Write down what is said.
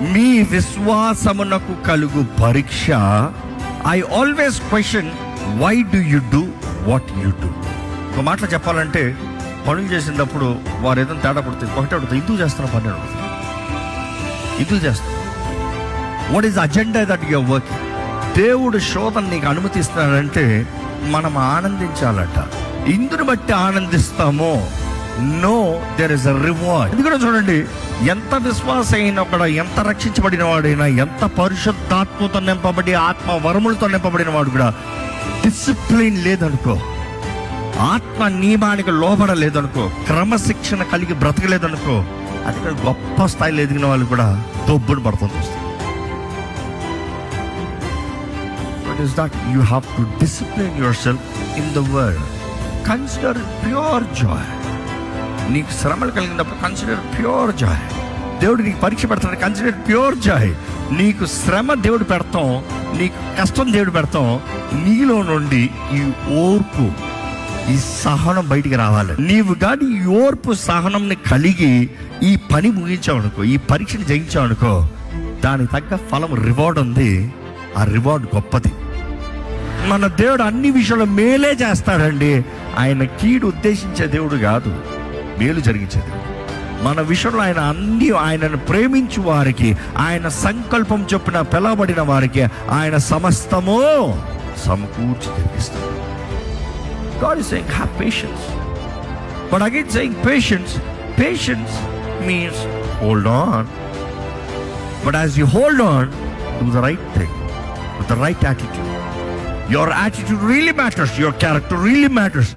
మీ విశ్వాసమునకు కలుగు పరీక్ష I always question why do you do what you do ఒక మాటలు చెప్పాలంటే పనులు చేసినప్పుడు వారు ఏదైనా తేడా పడుతుంది ఒకటే అడుగుతుంది ఇందుకు చేస్తున్న పని అడుగుతుంది ఇందుకు చేస్తున్నా. What is agenda that your work దేవుడు శోధన నీకు అనుమతిస్తున్నాడంటే మనం ఆనందించాలట. ఇందుని బట్టి ఆనందిస్తామో. No there is a reward ఎందుకంటే చూడండి. ఎంత విశ్వాస అయిన కూడా ఎంత రక్షించబడిన వాడైనా ఎంత పరిశుద్ధాత్మతో నింపబడి ఆత్మ వరములతో నింపబడిన వాడు కూడా డిసిప్లిన్ లేదనుకో ఆత్మ నియమానికి లోబడలేదనుకో క్రమశిక్షణ కలిగి బ్రతకలేదనుకో అది కూడా గొప్ప స్థాయిలో ఎదిగిన వాళ్ళు కూడా దొబ్బును పడుతుంది is that you have to discipline your self in the world consider pure joy నీకు శ్రమలు కలిగినప్పుడు కన్సిడర్ ప్యూర్ జాయ్ దేవుడు నీకు పరీక్ష పెడతాడు కన్సిడర్ ప్యూర్ జాయ్ నీకు శ్రమ దేవుడు పెడతాం నీకు కష్టం దేవుడు పెడతాం నీలో నుండి ఈ ఓర్పు ఈ సహనం బయటికి రావాలి. నీవు కానీ ఈ ఓర్పు సహనంని కలిగి ఈ పని ముగించావు అనుకో ఈ పరీక్షను జయించావు అనుకో దానికి తగ్గ ఫలం రివార్డ్ ఉంది. ఆ రివార్డ్ గొప్పది. మన దేవుడు అన్ని విషయాలు మేలే చేస్తాడండి. ఆయన కీడు ఉద్దేశించే దేవుడు కాదు. మేలు జరిగించేది. మన విషయంలో ఆయన అన్ని ఆయనను ప్రేమించు వారికి ఆయన సంకల్పం చొప్పున పిలవబడిన వారికి ఆయన సమస్తము సమకూర్చి జరిపిస్తారు క్యారెక్టర్ రియలీ మ్యాటర్స్